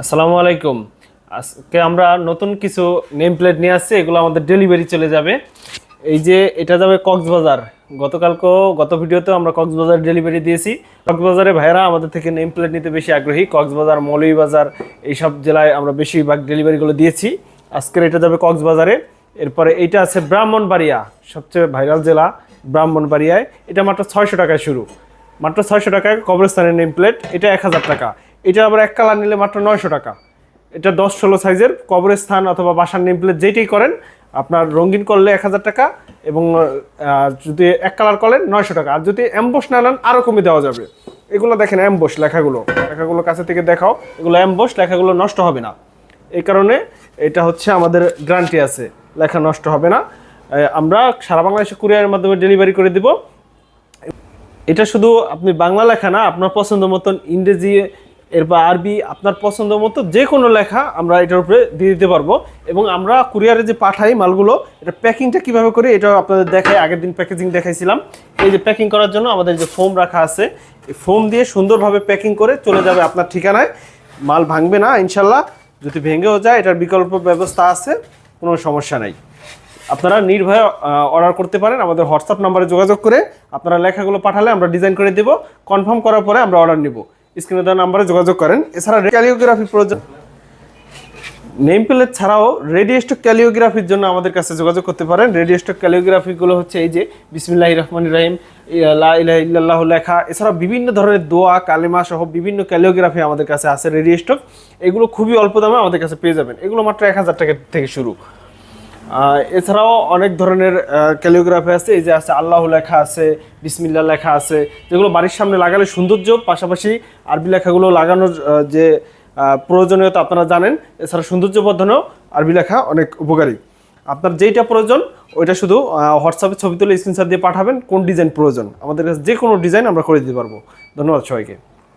আসসালামু আলাইকুম। আজকে আমরা নতুন কিছু নেম প্লেট নিয়ে আসছি, এগুলো আমাদের ডেলিভারি চলে যাবে। এই যে এটা যাবে কক্সবাজার। গতকালকেও, গত ভিডিওতেও আমরা কক্সবাজার ডেলিভারি দিয়েছি। কক্সবাজারে ভাইয়েরা আমাদের থেকে নেম প্লেট নিতে বেশি আগ্রহী। কক্সবাজার, মৌলভীবাজার, এইসব জেলায় আমরা বেশিরভাগ ডেলিভারিগুলো দিয়েছি। আজকের এটা যাবে কক্সবাজারে। এরপরে এইটা আছে ব্রাহ্মণবাড়িয়া, সবচেয়ে ভাইরাল জেলা ব্রাহ্মণবাড়িয়ায়। এটা মাত্র ছয়শো টাকায় শুরু। মাত্র ছয়শো টাকায় কবরস্থানের নেম প্লেট এটা এক হাজার টাকা। এটা আবার এক কালার নিলে মাত্র নয়শো টাকা। এটা দশ ষোলো সাইজের কবরস্থান অথবা বাসার নেম প্লেট যেটাই করেন, আপনার রঙিন করলে এক হাজার টাকা এবং যদি এক কালার করেন নয়শো টাকা। আর যদি অ্যাম্বোস না নেন আরও কমে দেওয়া যাবে। এগুলো দেখেন অ্যাম্বোস লেখাগুলো। লেখাগুলো কাছে থেকে দেখাও। এগুলো অ্যাম্বোস লেখাগুলো নষ্ট হবে না। এই কারণে এটা হচ্ছে আমাদের গ্যারান্টি আছে। লেখা নষ্ট হবে না। আমরা সারা বাংলাদেশে কুরিয়ারের মাধ্যমে ডেলিভারি করে দিব। এটা শুধু আপনি বাংলা লেখা না, আপনার পছন্দ মতন ইংরেজি এর বা আরবি আপনার পছন্দ মতো যে কোনো লেখা আমরা এটার উপরে দিয়ে দিতে পারব। এবং আমরা কুরিয়ারে যে পাঠাই মালগুলো, এটা প্যাকিংটা কীভাবে করি এটাও আপনাদের দেখাই। আগের দিন প্যাকেজিং দেখাইছিলাম। এই যে প্যাকিং করার জন্য আমাদের যে ফোম রাখা আছে, এই ফোম দিয়ে সুন্দরভাবে প্যাকিং করে চলে যাবে আপনার ঠিকানায়। মাল ভাঙবে না, ইনশাল্লাহ। যদি ভেঙেও যায়, এটার বিকল্প ব্যবস্থা আছে, কোনো সমস্যা নাই। আপনারা নির্ভয়ে অর্ডার করতে পারেন। আমাদের হোয়াটসঅ্যাপ নাম্বারে যোগাযোগ করে আপনারা লেখাগুলো পাঠালে আমরা ডিজাইন করে দেব। কনফার্ম করার পরে আমরা অর্ডার নিব। স্ক্রিনে দেওয়া নাম্বারে যোগাযোগ করেন। এছাড়া ক্যালিওগ্রাফি প্রয়োজন। নেম প্লেট ছাড়াও রেডিওস্টক ক্যালিওগ্রাফির জন্য আমাদের কাছে যোগাযোগ করতে পারেন। রেডিওস্টক ক্যালিওগ্রাফিগুলো হচ্ছে এই যে বিসমিল্লাহ রহমান রাহিম লা ইলাহা লেখা। এছাড়া বিভিন্ন ধরনের দোয়া, কালেমা সহ বিভিন্ন ক্যালিওগ্রাফি আমাদের কাছে আছে রেডিও স্টক এগুলো খুবই অল্প দামে আমাদের কাছে পেয়ে যাবেন। এগুলো মাত্র এক হাজার টাকা থেকে শুরু। এছাড়াও অনেক ধরনের ক্যালিওগ্রাফি আছে, এই যে আছে আল্লাহ লেখা আছে বিসমিল্লা লেখা আছে, যেগুলো বাড়ির সামনে লাগালে সৌন্দর্য, পাশাপাশি আরবি লেখাগুলো লাগানোর যে প্রয়োজনীয়তা আপনারা জানেন, এছাড়া সৌন্দর্য বর্ধনেও আরবি লেখা অনেক উপকারী। আপনার যেইটা প্রয়োজন, ওইটা শুধু হোয়াটসঅ্যাপে ছবি তুলে স্ক্রিনশট দিয়ে পাঠাবেন, কোন ডিজাইন প্রয়োজন। আমাদের কাছে যে কোনো ডিজাইন আমরা করে দিতে পারব। ধন্যবাদ সবাইকে।